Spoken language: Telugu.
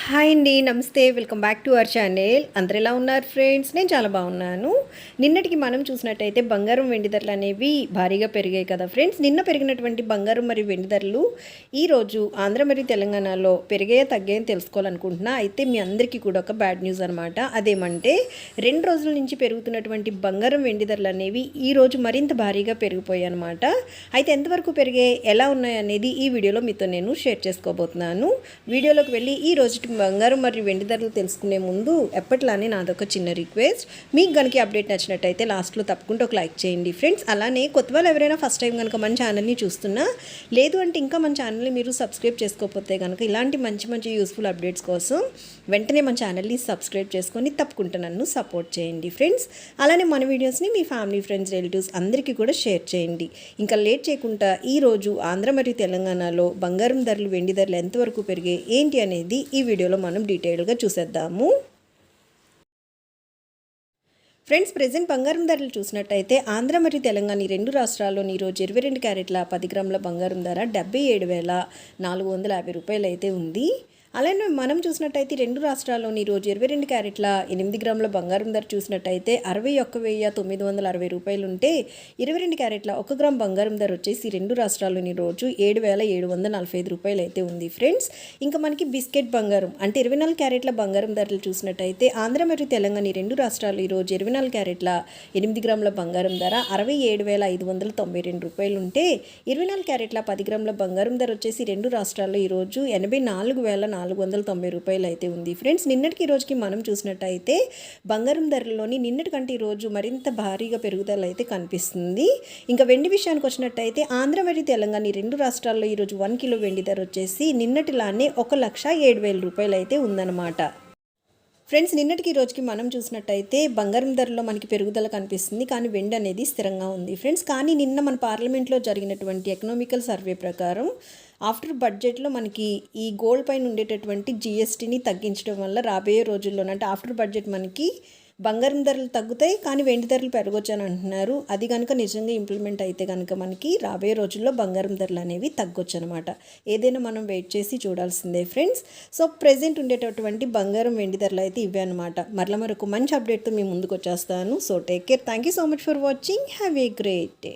హాయ్ అండి నమస్తే. Welcome back to our channel. అందరు ఎలా ఉన్నారు ఫ్రెండ్స్? నేను చాలా బాగున్నాను. నిన్నటికి మనం చూసినట్టయితే బంగారం వెండి ధరలు అనేవి భారీగా పెరిగాయి కదా ఫ్రెండ్స్. నిన్న పెరిగినటువంటి బంగారం మరియు వెండి ధరలు ఈరోజు ఆంధ్ర మరియు తెలంగాణలో పెరిగాయో తగ్గాయని తెలుసుకోవాలనుకుంటున్నా. అయితే మీ అందరికీ కూడా ఒక బ్యాడ్ న్యూస్ అనమాట అదేమంటే రెండు రోజుల నుంచి పెరుగుతున్నటువంటి బంగారం వెండి ధరలు అనేవి ఈ రోజు మరింత భారీగా పెరిగిపోయాయి అనమాట అయితే ఎంతవరకు పెరిగాయి ఎలా ఉన్నాయి అనేది ఈ వీడియోలో మీతో నేను షేర్ చేసుకోబోతున్నాను. వీడియోలోకి వెళ్ళి ఈ రోజు బంగారం మరియు వెండి ధరలు తెలుసుకునే ముందు ఎప్పట్లానే నాదొక చిన్న రిక్వెస్ట్. మీకు కనుక అప్డేట్ నచ్చినట్టయితే లాస్ట్లో తప్పకుండా ఒక లైక్ చేయండి ఫ్రెండ్స్. అలానే కొత్త వాళ్ళు ఎవరైనా ఫస్ట్ టైం కనుక మన ఛానల్ని చూస్తున్నా లేదు అంటే ఇంకా మన ఛానల్ని మీరు సబ్స్క్రైబ్ చేసుకోకపోతే కనుక ఇలాంటి మంచి మంచి యూస్ఫుల్ అప్డేట్స్ కోసం వెంటనే మన ఛానల్ని సబ్స్క్రైబ్ చేసుకొని తప్పకుండా నన్ను సపోర్ట్ చేయండి ఫ్రెండ్స్. అలానే మన వీడియోస్ని మీ ఫ్యామిలీ ఫ్రెండ్స్ రిలేటివ్స్ అందరికీ కూడా షేర్ చేయండి. ఇంకా లేట్ చేయకుండా ఈరోజు ఆంధ్ర మరియు తెలంగాణలో బంగారం ధరలు వెండి ధరలు ఎంతవరకు పెరిగాయి ఏంటి అనేది ఈ వీడియోలో మనం డీటెయిల్గా చూసేద్దాము. ఫ్రెండ్స్ ప్రజెంట్ బంగారం ధరలు చూసినట్టయితే ఆంధ్ర మరియు తెలంగాణ ఈ రెండు రాష్ట్రాల్లోని ఈరోజు ఇరవై రెండు క్యారెట్ల పది గ్రాముల బంగారం ధర డెబ్బై ఏడు వేల నాలుగు వందల యాభై రూపాయలు అయితే ఉంది. అలానే మనం చూసినట్టయితే రెండు రాష్ట్రాల్లోని ఈరోజు ఇరవై రెండు క్యారెట్ల ఎనిమిది గ్రాముల బంగారం ధర చూసినట్టయితే అరవై ఒక్క వెయ్యి తొమ్మిది వందల అరవై రూపాయలు ఉంటే ఇరవై రెండు క్యారెట్ల ఒక గ్రామ్ బంగారం ధర వచ్చేసి రెండు రాష్ట్రాల్లోని రోజు ఏడు వేల ఏడు వందల నలభై ఐదు రూపాయలు అయితే ఉంది ఫ్రెండ్స్. ఇంకా మనకి బిస్కెట్ బంగారం అంటే ఇరవై నాలుగు క్యారెట్ల బంగారం ధరలు చూసినట్టయితే ఆంధ్ర మరియు తెలంగాణ ఈ రెండు రాష్ట్రాలు ఈరోజు ఇరవై నాలుగు క్యారెట్ల ఎనిమిది గ్రాముల బంగారం ధర అరవై ఏడు వేల ఐదు వందల తొంభై రెండు రూపాయలు ఉంటే ఇరవై నాలుగు క్యారెట్ల పది గ్రాముల బంగారం ధర వచ్చేసి రెండు రాష్ట్రాల్లో ఈరోజు ఎనభై నాలుగు వేల నాలుగు వందల తొంభై రూపాయలు అయితే ఉంది. ఫ్రెండ్స్ నిన్నటికి ఈ రోజుకి మనం చూసినట్టయితే బంగారం ధరలోని నిన్నటికంటే ఈరోజు ఈ రోజు మరింత భారీగా పెరుగుదల అయితే కనిపిస్తుంది. ఇంకా వెండి విషయానికి వచ్చినట్టయితే ఆంధ్ర మరియు తెలంగాణ ఈ రెండు రాష్ట్రాల్లో ఈరోజు వన్ కిలో వెండి ధర వచ్చేసి నిన్నటిలానే ఒక లక్ష ఏడు వేల రూపాయలు అయితే ఉందన్నమాట. ఫ్రెండ్స్ నిన్నటికి ఈ రోజుకి మనం చూసినట్టయితే బంగారం ధరలో మనకి పెరుగుదల కనిపిస్తుంది. కానీ వెండి అనేది స్థిరంగా ఉంది. ఫ్రెండ్స్ కానీ నిన్న మన పార్లమెంట్లో జరిగినటువంటి ఎకనామికల్ సర్వే ప్రకారం ఆఫ్టర్ బడ్జెట్లో మనకి ఈ గోల్డ్ పైన ఉండేటటువంటి జిఎస్టీని తగ్గించడం వల్ల రాబోయే రోజుల్లోనంటే ఆఫ్టర్ బడ్జెట్ మనకి బంగారం ధరలు తగ్గుతాయి కానీ వెండి ధరలు పెరగొచ్చు అని అంటున్నారు. అది కనుక నిజంగా ఇంప్లిమెంట్ అయితే కనుక మనకి రాబోయే రోజుల్లో బంగారం ధరలు అనేవి తగ్గొచ్చు అనమాట ఏదైనా మనం వెయిట్ చేసి చూడాల్సిందే ఫ్రెండ్స్ సో ప్రెజెంట్ ఉండేటటువంటి బంగారం వెండి ధరలు అయితే ఇవే అనమాట మరల మరొక మంచి అప్డేట్తో మీ ముందుకు వచ్చేస్తాను. So take care thank you so much for watching have a great day